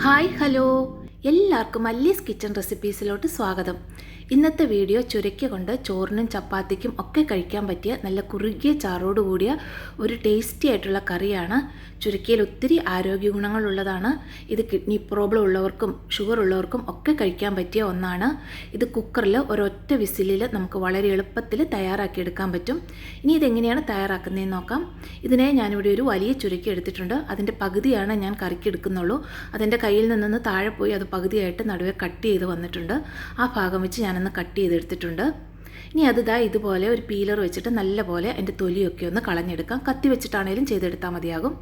Hi hello എല്ലാവർക്കും മല്ലീസ് kitchen റെസിപ്പീസിലോട്ട് സ്വാഗതം. ഇന്നത്തെ വീഡിയോ ചുരയ്ക്ക കൊണ്ട് ചോറിനും ചപ്പാത്തിക്കും ഒക്കെ കഴിക്കാൻ പറ്റിയ നല്ല കുറുകിയ ചാറോട് കൂടിയ ഒരു ടേസ്റ്റി ആയിട്ടുള്ള കറിയാണ്. ചുരക്കയിൽ ഒത്തിരി ആരോഗ്യ ഗുണങ്ങളുള്ളതാണ് ഇത് കിഡ്നി പ്രോബ്ലം ഉള്ളവർക്കും ഷുഗർ ഉള്ളവർക്കും ഒക്കെ കഴിക്കാൻ പറ്റിയ ഒന്നാണ്. ഇത് കുക്കറിൽ ഒരൊറ്റ വിസിലിൽ നമുക്ക് വളരെ എളുപ്പത്തിൽ തയ്യാറാക്കിയെടുക്കാൻ പറ്റും. ഇനി ഇതെങ്ങനെയാണ് തയ്യാറാക്കുന്നതെന്ന് നോക്കാം. ഇതിനെ ഞാനിവിടെ ഒരു വലിയ ചുരുക്കി എടുത്തിട്ടുണ്ട്. അതിന്റെ പകുതിയാണ് ഞാൻ കറിക്കെടുക്കുന്നുള്ളൂ അതെന്റെ കയ്യിൽ നിന്നൊന്ന് താഴെ പോയി അത് പകുതിയായിട്ട് നടുവെ കട്ട് ചെയ്ത് വന്നിട്ടുണ്ട്. ആ ഭാഗം വെച്ച് ഞാനൊന്ന് കട്ട് ചെയ്തെടുത്തിട്ടുണ്ട്. ഇനി അത് ദാ ഇതുപോലെ ഒരു പീലർ വെച്ചിട്ട് നല്ലപോലെ അതിന്റെ തൊലിയൊക്കെ ഒന്ന് കളഞ്ഞെടുക്കാം. കത്തി വെച്ചിട്ടാണേലും ചെയ്തെടുത്താൽ മതിയാകും.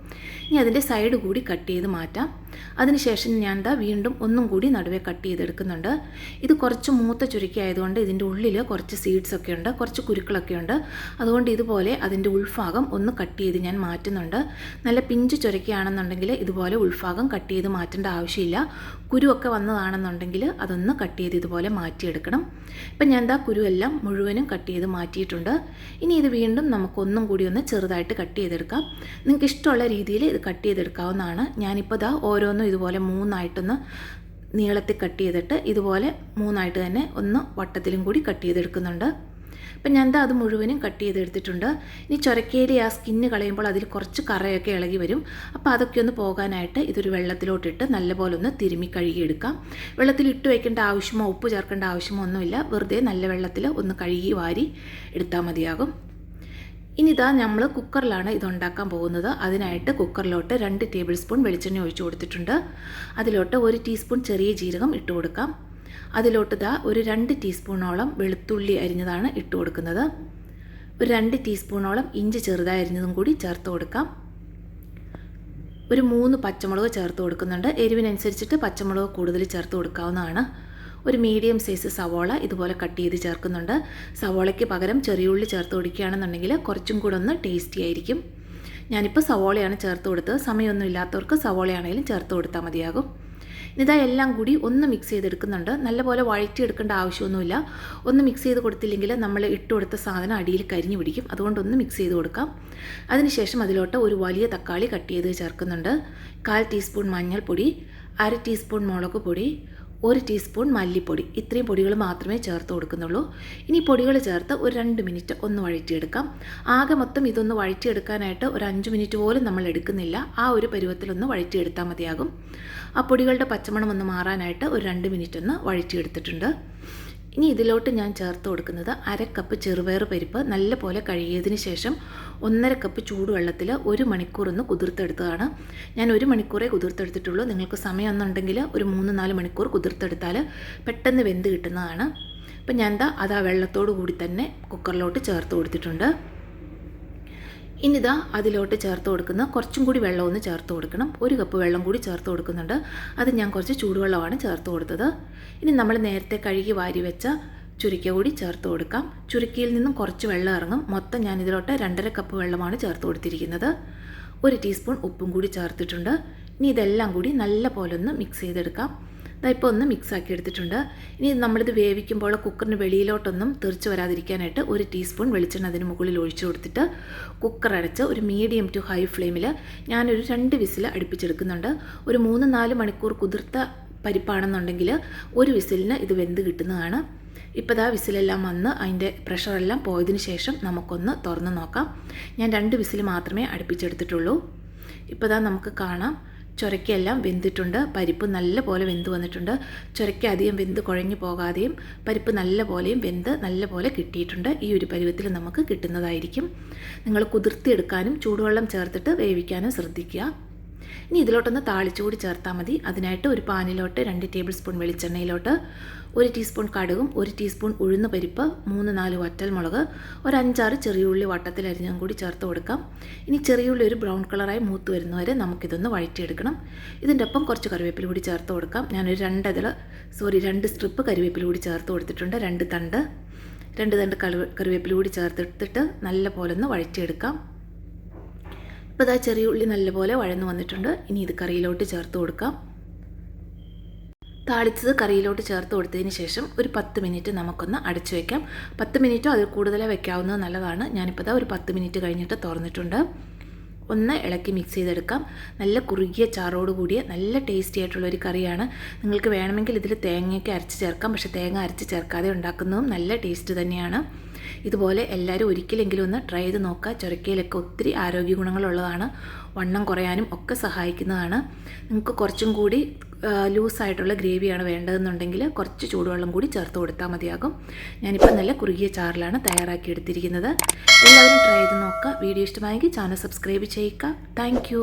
ഇനി അതിന്റെ സൈഡ് കൂടി കട്ട് ചെയ്ത് മാറ്റാം. അതിനുശേഷം ഞാൻ ദാ വീണ്ടും ഒന്നും കൂടി നടുവേ കട്ട് ചെയ്തെടുക്കുന്നുണ്ട്. ഇത് കുറച്ച് മൂത്ത ചുരുക്കി ആയതുകൊണ്ട് ഇതിന്റെ ഉള്ളിൽ കുറച്ച് സീഡ്സ് ഒക്കെ ഉണ്ട് കുറച്ച് കുരുക്കളൊക്കെ ഉണ്ട്. അതുകൊണ്ട് ഇതുപോലെ അതിന്റെ ഉൾഭാഗം ഒന്ന് കട്ട് ചെയ്ത് ഞാൻ മാറ്റുന്നുണ്ട്. നല്ല പിഞ്ച് ചുരക്കുകയാണെന്നുണ്ടെങ്കിൽ ഇതുപോലെ ഉൾഭാഗം കട്ട് ചെയ്ത് മാറ്റേണ്ട ആവശ്യമില്ല. കുരുവൊക്കെ വന്നതാണെന്നുണ്ടെങ്കിൽ അതൊന്ന് കട്ട് ചെയ്ത് ഇതുപോലെ മാറ്റിയെടുക്കണം. ഇപ്പം ഞാൻ എന്താ കുരുവെല്ലാം മുഴുവനും കട്ട് ചെയ്ത് മാറ്റിയിട്ടുണ്ട്. ഇനി ഇത് വീണ്ടും നമുക്കൊന്നും കൂടി ഒന്ന് ചെറുതായിട്ട് കട്ട് ചെയ്തെടുക്കാം. നിങ്ങൾക്ക് ഇഷ്ടമുള്ള രീതിയിൽ ഇത് കട്ട് ചെയ്തെടുക്കാവുന്നതാണ്. ഞാനിപ്പോൾ ഇതാ ഓരോന്നും ഇതുപോലെ മൂന്നായിട്ടൊന്ന് നീളത്തിൽ കട്ട് ചെയ്തിട്ട് ഇതുപോലെ മൂന്നായിട്ട് തന്നെ ഒന്ന് വട്ടത്തിലും കൂടി കട്ട് ചെയ്തെടുക്കുന്നുണ്ട്. അപ്പം ഞാൻ എന്താ അത് മുഴുവനും കട്ട് ചെയ്തെടുത്തിട്ടുണ്ട്. ഇനി ചൊരക്കയിൽ ആ സ്കിന്ന് കളയുമ്പോൾ അതിൽ കുറച്ച് കറയൊക്കെ ഇളകി വരും. അപ്പോൾ അതൊക്കെ ഒന്ന് പോകാനായിട്ട് ഇതൊരു വെള്ളത്തിലോട്ടിട്ട് നല്ലപോലെ ഒന്ന് തിരുമ്മി കഴുകിയെടുക്കാം. വെള്ളത്തിൽ ഇട്ട് വയ്ക്കേണ്ട ആവശ്യമോ ഉപ്പ് ചേർക്കേണ്ട ആവശ്യമോ ഒന്നുമില്ല. വെറുതെ നല്ല വെള്ളത്തിൽ ഒന്ന് കഴുകി വാരി എടുത്താൽ മതിയാകും. ഇനി ഇതാ നമ്മൾ കുക്കറിലാണ് ഇത് ഉണ്ടാക്കാൻ പോകുന്നത്. അതിനായിട്ട് കുക്കറിലോട്ട് രണ്ട് ടേബിൾ സ്പൂൺ വെളിച്ചെണ്ണ ഒഴിച്ചു കൊടുത്തിട്ടുണ്ട്. അതിലോട്ട് ഒരു ടീസ്പൂൺ ചെറിയ ജീരകം ഇട്ട് കൊടുക്കാം. അതിലോട്ട് ഇതാ ഒരു രണ്ട് ടീസ്പൂണോളം വെളുത്തുള്ളി അരിഞ്ഞതാണ് ഇട്ട് കൊടുക്കുന്നത്. ഒരു രണ്ട് ടീസ്പൂണോളം ഇഞ്ചി ചെറുതായി അരിഞ്ഞതും കൂടി ചേർത്ത് കൊടുക്കാം. ഒരു മൂന്ന് പച്ചമുളക് ചേർത്ത് കൊടുക്കുന്നുണ്ട്. എരിവിനനുസരിച്ചിട്ട് പച്ചമുളക് കൂടുതൽ ചേർത്ത് കൊടുക്കാവുന്നതാണ്. ഒരു മീഡിയം സൈസ് സവോള ഇതുപോലെ കട്ട് ചെയ്ത് ചേർക്കുന്നുണ്ട്. സവോളയ്ക്ക് പകരം ചെറിയ ഉള്ളി ചേർത്ത് കൊടുക്കുകയാണെന്നുണ്ടെങ്കിൽ കുറച്ചും കൂടെ ഒന്ന് ടേസ്റ്റി ആയിരിക്കും. ഞാനിപ്പോൾ സവോളയാണ് ചേർത്ത് കൊടുത്തത്. സമയമൊന്നും ഇല്ലാത്തവർക്ക് സവോളയാണെങ്കിലും ചേർത്ത് കൊടുത്താൽ മതിയാകും. ഇതാ എല്ലാം കൂടി ഒന്ന് മിക്സ് ചെയ്തെടുക്കുന്നുണ്ട്. നല്ലപോലെ വഴറ്റി എടുക്കേണ്ട ആവശ്യമൊന്നുമില്ല. ഒന്ന് മിക്സ് ചെയ്ത് കൊടുത്തില്ലെങ്കിൽ നമ്മൾ ഇട്ട് കൊടുത്ത സാധനം അടിയിൽ കരിഞ്ഞു പിടിക്കും. അതുകൊണ്ട് ഒന്ന് മിക്സ് ചെയ്ത് കൊടുക്കാം. അതിനുശേഷം അതിലോട്ട് ഒരു വലിയ തക്കാളി കട്ട് ചെയ്ത് ചേർക്കുന്നുണ്ട്. കാൽ ടീസ്പൂൺ മഞ്ഞൾപ്പൊടി അര ടീസ്പൂൺ മുളക് പൊടി ഒരു ടീസ്പൂൺ മല്ലിപ്പൊടി. ഇത്രയും പൊടികൾ മാത്രമേ ചേർത്ത് കൊടുക്കുന്നുള്ളൂ. ഇനി പൊടികൾ ചേർത്ത് ഒരു രണ്ട് മിനിറ്റ് ഒന്ന് വഴറ്റിയെടുക്കാം. ആകെ മൊത്തം ഇതൊന്ന് വഴറ്റിയെടുക്കാനായിട്ട് ഒരു അഞ്ച് മിനിറ്റ് പോലും നമ്മൾ എടുക്കുന്നില്ല. ആ ഒരു പരുവത്തിലൊന്ന് വഴറ്റിയെടുത്താൽ മതിയാകും. ആ പൊടികളുടെ പച്ചമണം ഒന്ന് മാറാനായിട്ട് ഒരു രണ്ട് മിനിറ്റ് ഒന്ന് വഴറ്റിയെടുത്തിട്ടുണ്ട്. ഇനി ഇതിലോട്ട് ഞാൻ ചേർത്ത് കൊടുക്കുന്നത് അര കപ്പ് ചെറുപയർ പരിപ്പ് നല്ല പോലെ കഴുകിയതിന് ശേഷം ഒന്നര കപ്പ് ചൂടുവെള്ളത്തിൽ ഒരു മണിക്കൂർ ഒന്ന് കുതിർത്തെടുത്തതാണ്. ഞാൻ ഒരു മണിക്കൂറേ കുതിർത്തെടുത്തിട്ടുള്ളൂ. നിങ്ങൾക്ക് സമയം ഒന്നുണ്ടെങ്കിൽ ഒരു മൂന്ന് നാല് മണിക്കൂർ കുതിർത്തെടുത്താൽ പെട്ടെന്ന് വെന്ത് കിട്ടുന്നതാണ്. അപ്പം ഞാൻ എന്താ അത് ആ വെള്ളത്തോടു കൂടി തന്നെ കുക്കറിലോട്ട് ചേർത്ത് കൊടുത്തിട്ടുണ്ട്. ഇനിതാ അതിലോട്ട് ചേർത്ത് കൊടുക്കുന്ന കുറച്ചും കൂടി വെള്ളം ഒന്ന് ചേർത്ത് കൊടുക്കണം. ഒരു കപ്പ് വെള്ളം കൂടി ചേർത്ത് കൊടുക്കുന്നുണ്ട്. അത് ഞാൻ കുറച്ച് ചൂടുവെള്ളമാണ് ചേർത്ത് കൊടുത്തത്. ഇനി നമ്മൾ നേരത്തെ കഴുകി വാരി വെച്ച ചുരുക്ക കൂടി ചേർത്ത് കൊടുക്കാം. ചുരുക്കിയിൽ നിന്നും കുറച്ച് വെള്ളം ഇറങ്ങും. മൊത്തം ഞാൻ ഇതിലോട്ട് രണ്ടര കപ്പ് വെള്ളമാണ് ചേർത്ത് കൊടുത്തിരിക്കുന്നത്. ഒരു ടീസ്പൂൺ ഉപ്പും കൂടി ചേർത്തിട്ടുണ്ട്. ഇനി ഇതെല്ലാം കൂടി നല്ല പോലെ ഒന്ന് മിക്സ് ചെയ്തെടുക്കാം. ഇപ്പോൾ ഒന്ന് മിക്സ് ആക്കി എടുത്തിട്ടുണ്ട്. ഇനി നമ്മളിത് വേവിക്കുമ്പോൾ കുക്കറിന് വെളിയിലോട്ടൊന്നും തെറിച്ച് വരാതിരിക്കാനായിട്ട് ഒരു ടീസ്പൂൺ വെളിച്ചെണ്ണ അതിന് മുകളിൽ ഒഴിച്ചു കൊടുത്തിട്ട് കുക്കർ അടച്ച് ഒരു മീഡിയം ടു ഹൈ ഫ്ലെയിമിൽ ഞാനൊരു രണ്ട് വിസിൽ അടുപ്പിച്ചെടുക്കുന്നുണ്ട്. ഒരു മൂന്ന് നാല് മണിക്കൂർ കുതിർത്ത പരിപ്പാണെന്നുണ്ടെങ്കിൽ ഒരു വിസിലിന് ഇത് വെന്ത് കിട്ടുന്നതാണ്. ഇപ്പോൾ ദാ വിസിലെല്ലാം വന്ന് അതിന്റെ പ്രഷറെല്ലാം പോയതിന് ശേഷം നമുക്കൊന്ന് തുറന്ന് നോക്കാം. ഞാൻ രണ്ട് വിസിൽ മാത്രമേ അടുപ്പിച്ചെടുത്തിട്ടുള്ളൂ. ഇപ്പോൾ നമുക്ക് കാണാം. ചുരക്കെല്ലാം വെന്തിട്ടുണ്ട്. പരിപ്പ് നല്ല പോലെ വെന്ത് വന്നിട്ടുണ്ട്. ചുരക്ക അധികം വെന്ത് കുഴഞ്ഞു പോകാതെയും പരിപ്പ് നല്ല പോലെയും വെന്ത് നല്ല പോലെ കിട്ടിയിട്ടുണ്ട്. ഈ ഒരു പരുവത്തിൽ നമുക്ക് കിട്ടുന്നതായിരിക്കും. നിങ്ങൾ കുതിർത്തിയെടുക്കാനും ചൂടുവെള്ളം ചേർത്തിട്ട് വേവിക്കാനും ശ്രദ്ധിക്കുക. ഇനി ഇതിലോട്ടൊന്ന് താളിച്ചുകൂടി ചേർത്താൽ മതി. അതിനായിട്ട് ഒരു പാനിലോട്ട് രണ്ട് ടേബിൾ സ്പൂൺ വെളിച്ചെണ്ണയിലോട്ട് ഒരു ടീസ്പൂൺ കടുകും ഒരു ടീസ്പൂൺ ഉഴുന്ന പരിപ്പ് മൂന്ന് നാല് വറ്റൽമുളക് ഒരു അഞ്ചാറ് ചെറിയുള്ളി വട്ടത്തിൽ അരിഞ്ഞും കൂടി ചേർത്ത് കൊടുക്കാം. ഇനി ചെറിയുള്ളി ഒരു ബ്രൗൺ കളറായി മൂത്ത് വരുന്നവരെ നമുക്കിതൊന്ന് വഴറ്റിയെടുക്കണം. ഇതിന്റെ ഒപ്പം കുറച്ച് കറിവേപ്പില കൂടി ചേർത്ത് കൊടുക്കാം. ഞാനൊരു രണ്ടതിൽ സോറി രണ്ട് സ്ട്രിപ്പ് കറിവേപ്പില കൂടി ചേർത്ത് കൊടുത്തിട്ടുണ്ട്. രണ്ട് തണ്ട് രണ്ട് തണ്ട് കറിവേപ്പില കൂടി ചേർത്തെടുത്തിട്ട് നല്ല പോലെ ഒന്ന് വഴറ്റിയെടുക്കാം. ഇപ്പോൾ ഇതാ ചെറിയ ഉള്ളി നല്ലപോലെ വഴന്നു വന്നിട്ടുണ്ട്. ഇനി ഇത് കറിയിലോട്ട് ചേർത്ത് കൊടുക്കാം. താളിച്ചത് കറിയിലോട്ട് ചേർത്ത് കൊടുത്തതിന് ശേഷം ഒരു പത്ത് മിനിറ്റ് നമുക്കൊന്ന് അടച്ചു വയ്ക്കാം പത്ത് മിനിറ്റോ അതിൽ കൂടുതലേ വെക്കാവുന്നത് നല്ലതാണ്. ഞാനിപ്പോൾ ഒരു പത്ത് മിനിറ്റ് കഴിഞ്ഞിട്ട് തുറന്നിട്ടുണ്ട്. ഒന്ന് ഇളക്കി മിക്സ് ചെയ്തെടുക്കാം. നല്ല കുറുകിയ ചാറോട് കൂടിയ നല്ല ടേസ്റ്റി ആയിട്ടുള്ള ഒരു കറിയാണ്. നിങ്ങൾക്ക് വേണമെങ്കിൽ ഇതിൽ തേങ്ങയൊക്കെ അരച്ച് ചേർക്കാം. പക്ഷേ തേങ്ങ അരച്ച് ചേർക്കാതെ ഉണ്ടാക്കുന്നതും നല്ല ടേസ്റ്റ് തന്നെയാണ്. ഇതുപോലെ എല്ലാവരും ഒരിക്കലെങ്കിലും ഒന്ന് ട്രൈ ചെയ്ത് നോക്കുക. ചുരക്കയിലൊക്കെ ഒത്തിരി ആരോഗ്യ ഗുണങ്ങളുള്ളതാണ് വണ്ണം കുറയാനും ഒക്കെ സഹായിക്കുന്നതാണ്. നിങ്ങൾക്ക് കുറച്ചും കൂടി ലൂസായിട്ടുള്ള ഗ്രേവിയാണ് വേണ്ടതെന്നുണ്ടെങ്കിൽ കുറച്ച് ചൂടുവെള്ളം കൂടി ചേർത്ത് കൊടുത്താൽ മതിയാകും. ഞാനിപ്പോൾ നല്ല കുറുകിയ ചാറിലാണ് തയ്യാറാക്കി എടുത്തിരിക്കുന്നത്. എല്ലാവരും ട്രൈ ചെയ്ത് നോക്കുക. വീഡിയോ ഇഷ്ടമായെങ്കിൽ ചാനൽ സബ്സ്ക്രൈബ് ചെയ്യുക. താങ്ക്